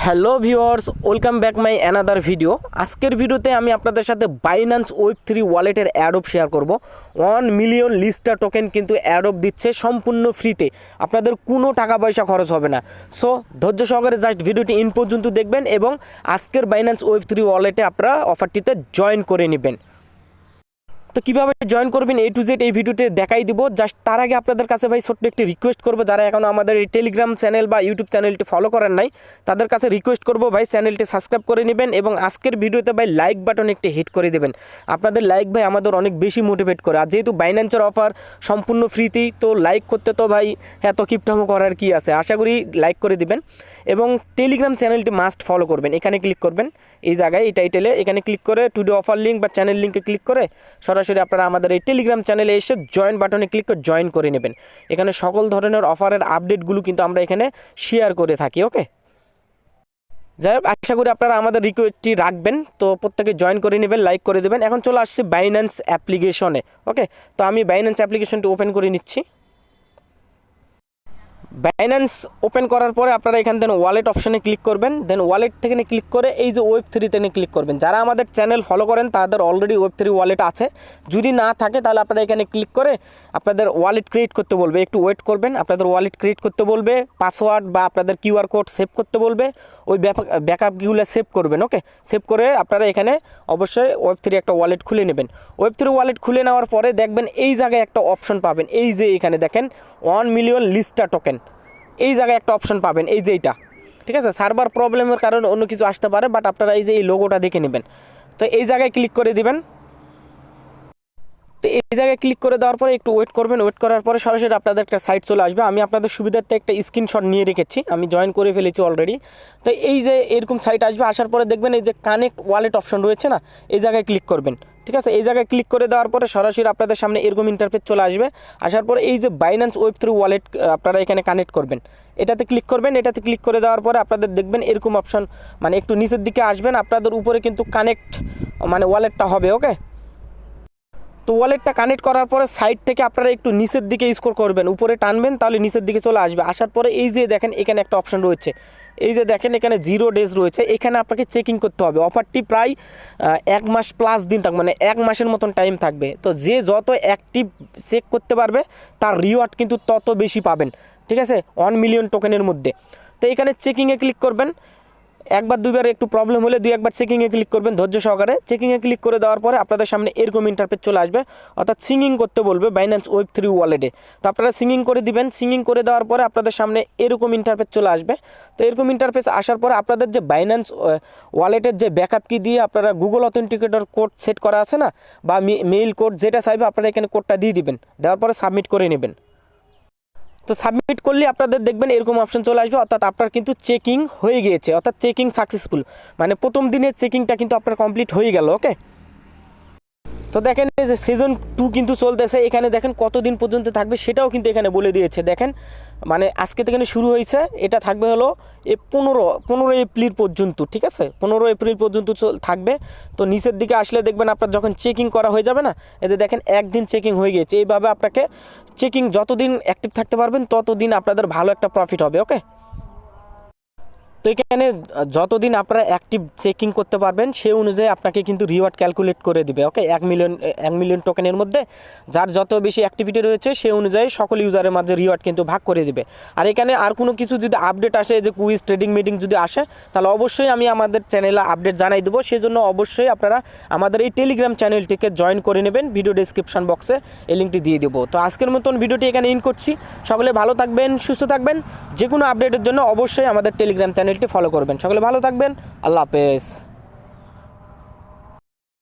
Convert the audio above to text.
Hello viewers, welcome back my another video. আজকের ভিডিওতে আমি আপনাদের সাথে বাইন্যান্স ওয়েব থ্রি ওয়ালেটের অ্যাডপ শেয়ার করব। ওয়ান মিলিয়ন লিস্টার টোকেন কিন্তু অ্যাডপ দিচ্ছে সম্পূর্ণ ফ্রিতে আপনাদের কোনো টাকা পয়সা খরচ হবে না। সো ধৈর্য সহকারে জাস্ট ভিডিওটি ইন পর্যন্ত দেখবেন এবং আজকের বাইন্যান্স ওয়েব থ্রি ওয়ালেটে আপনারা অফারটিতে জয়েন করে নেবেন। তো কীভাবে জয়েন করবেন এ টু জেড এই ভিডিওতে দেখাই দিব। জাস্ট তার আগে আপনাদের কাছে ভাই ছোট্ট একটি রিকোয়েস্ট করব। যারা এখনও আমাদের এই টেলিগ্রাম চ্যানেল বা ইউটিউব চ্যানেলটি ফলো করেন নাই, তাদের কাছে রিকোয়েস্ট করব ভাই চ্যানেলটি সাবস্ক্রাইব করে নেবেন এবং আজকের ভিডিওতে ভাই লাইক বাটন একটি হিট করে দেবেন। আপনাদের লাইক ভাই আমাদের অনেক বেশি মোটিভেট করে। আর যেহেতু বাইন্যান্সের অফার সম্পূর্ণ ফ্রিতেই তো লাইক করতে তো ভাই এত কিপটামো করার কি আছে? আশা করি লাইক করে দিবেন। এবং টেলিগ্রাম চ্যানেলটি মাস্ট ফলো করবেন। এখানে ক্লিক করবেন। এই জায়গায় এই টাইটেলে এখানে ক্লিক করে টুডে অফার লিঙ্ক বা চ্যানেল লিঙ্কে ক্লিক করে সরাসরি আপনারা আমাদের এই টেলিগ্রাম চ্যানেলে এসে জয়েন বাটনে ক্লিক করে জয়েন করে নেবেন। এখানে সকল ধরনের অফারের আপডেটগুলো কিন্তু আমরা এখানে শেয়ার করে থাকি ওকে যাই হোক, আশা করি আপনারা আমাদের রিকোয়েস্টটি রাখবেন। তো প্রত্যেকে জয়েন করে নেবেন লাইক করে দেবেন। এখন চলে আসছে বাইন্যান্স অ্যাপ্লিকেশনে ওকে তো আমি বাইন্যান্স অ্যাপ্লিকেশনটি ওপেন করে নিচ্ছি। বাইন্যান্স ওপেন করার পরে আপনারা এখান থেকে ওয়ালেট অপশানে ক্লিক করবেন। দেন ওয়ালেট থেকে ক্লিক করে এই যে ওয়েব থ্রিতে ক্লিক করবেন। যারা আমাদের চ্যানেল ফলো করেন, তাদের অলরেডি ওয়েব থ্রি ওয়ালেট আছে। যদি না থাকে, তাহলে আপনারা এখানে ক্লিক করে আপনাদের ওয়ালেট ক্রিয়েট করতে বলবে। একটু ওয়েট করবেন, আপনাদের ওয়ালেট ক্রিয়েট করতে বলবে। পাসওয়ার্ড বা আপনাদের কিউআর কোড সেভ করতে বলবে। ওই ব্যাকআপগুলো সেভ করবেন ওকে সেভ করে আপনারা এখানে অবশ্যই ওয়েব থ্রি একটা ওয়ালেট খুলে নেবেন। ওয়েব থ্রি ওয়ালেট খুলে নেওয়ার পরে দেখবেন এই জায়গায় একটা অপশন পাবেন। এই যে এখানে দেখেন ওয়ান মিলিয়ন লিস্টার টোকেন এই জায়গায় একটা অপশন পাবেন, এই যে এইটা। ঠিক আছে? সার্ভার প্রবলেমের কারণে অন্য কিছু আসতে পারে বাট আপনারা এই যে এই লোগোটা দেখে নেবেন। তো এই জায়গায় ক্লিক করে দিবেন। তো এই জায়গায় ক্লিক করে দেওয়ার পরে একটু ওয়েট করবেন। ওয়েট করার পরে সরাসরি আপনাদের একটা সাইট চলে আসবে। আমি আপনাদের সুবিধার্থে একটা স্ক্রিনশট নিয়ে রেখেছি। আমি জয়েন করে ফেলেছি অলরেডি তো এই যে এরকম সাইট আসবে, আসার পরে দেখবেন এই যে কানেক্ট ওয়ালেট অপশন রয়েছে না? এই জায়গায় ক্লিক করবেন। ঠিক আছে, এই জায়গায় ক্লিক করে দেওয়ার পরে সরাসরি আপনাদের সামনে এরকম ইন্টারফেস চলে আসবে। আসার পরে এই যে বাইন্যান্স ওয়েব থ্রু ওয়ালেট আপনারা এখানে কানেক্ট করবেন। এটাতে ক্লিক করবেন, এটাতে ক্লিক করে দেওয়ার পরে আপনাদের দেখবেন এরকম অপশন মানে একটু নিচের দিকে আসবেন। আপনাদের উপরে কিন্তু কানেক্ট মানে ওয়ালেটটা হবে ওকে তো ওয়ালেটটা কানেক্ট করার পরে সাইড থেকে আপনারা একটু নিচের দিকে স্কোর করবেন, উপরে টানবেন, তাহলে নিচের দিকে চলে আসবে। আসার পরে এই যে দেখেন, এখানে একটা অপশন রয়েছে। এই যে দেখেন, এখানে জিরো ডেজ রয়েছে। এখানে আপনাকে চেকিং করতে হবে। অফারটি প্রায় এক মাস প্লাস দিন থাকবে মানে এক মাসের মতন টাইম থাকবে। তো যে যত অ্যাক্টিভ চেক করতে পারবে, তার রিওয়ার্ড কিন্তু তত বেশি পাবেন। ঠিক আছে? ওয়ান মিলিয়ন টোকেনের মধ্যে। তো এখানে চেকিংয়ে ক্লিক করবেন। একবার, দুইবার একটু প্রবলেম হলে দুই একবার চেকিংয়ে ক্লিক করবেন, ধৈর্য সহকারে। চেকিংয়ে ক্লিক করে দেওয়ার পরে আপনাদের সামনে এরকম ইন্টারপেজ চলে আসবে। অর্থাৎ সিঙ্গিং করতে বলবে বাইন্যান্স ওয়েব থ্রি ওয়ালেটে তো আপনারা সিঙ্গিং করে দিবেন। সিঙ্গিং করে দেওয়ার পরে আপনাদের সামনে এরকম ইন্টারপেজ চলে আসবে। তো এরকম ইন্টারফেস আসার পরে আপনাদের যে বাইন্যান্স ওয়ালেটের যে ব্যাকআপ কি দিয়ে আপনারা গুগল অথেন্টিকেটর কোড সেট করা আছে না, বা মেইল কোড যেটা চাইবে আপনারা এখানে কোডটা দিয়ে দিবেন। দেওয়ার পরে সাবমিট করে নেবেন। তো সাবমিট করলে আপনাদের দেখবেন এরকম অপশন চলে আসবে, অর্থাৎ আপনার কিন্তু চেকিং হয়ে গিয়েছে, অর্থাৎ চেকিং সাকসেসফুল মানে প্রথম দিনের চেকিংটা কিন্তু আপনার কমপ্লিট হয়ে গেল ওকে তো দেখেন এই যে সিজন টু কিন্তু চলতেছে, এখানে দেখেন কতদিন পর্যন্ত থাকবে সেটাও কিন্তু এখানে বলে দিয়েছে। দেখেন মানে আজকে থেকে শুরু হয়েছে, এটা থাকবে হলো এ পনেরো পনেরো এপ্রিল পর্যন্ত, ঠিক আছে? পনেরো এপ্রিল পর্যন্ত থাকবে। তো নিচের দিকে আসলে দেখবেন আপনার যখন চেকিং করা হয়ে যাবে না এতে দেখেন একদিন চেকিং হয়ে গিয়েছে। এইভাবে আপনাকে চেকিং যতদিন অ্যাক্টিভ থাকতে পারবেন, ততদিন আপনাদের ভালো একটা প্রফিট হবে ওকে তো এখানে যতদিন আপনারা অ্যাক্টিভ চেকিং করতে পারবেন সেই অনুযায়ী আপনাকে কিন্তু রিওয়ার্ড ক্যালকুলেট করে দিবে ওকে এক মিলিয়ন এক মিলিয়ন টোকেনের মধ্যে যার যত বেশি অ্যাক্টিভিটি রয়েছে সেই অনুযায়ী সকল ইউজারের মাঝে রিওয়ার্ড কিন্তু ভাগ করে দিবে। আর এখানে আর কোনো কিছু যদি আপডেট আসে, যে কুইজ ট্রেডিং মিটিং যদি আসে, তাহলে অবশ্যই আমি আমাদের চ্যানেলে আপডেট জানাই দেবো। সেই জন্য অবশ্যই আপনারা আমাদের এই টেলিগ্রাম চ্যানেলটিকে জয়েন করে নেবেন। ভিডিও ডিসক্রিপশন বক্সে এই লিঙ্কটি দিয়ে দেবো। তো আজকের মতন ভিডিওটি এখানে ইন করছি। সকলে ভালো থাকবেন, সুস্থ থাকবেন। যে কোনো আপডেটের জন্য অবশ্যই আমাদের টেলিগ্রাম চ্যানেলটি ফলো করবেন। সকলে ভালো থাকবেন। আল্লাহ হাফেজ।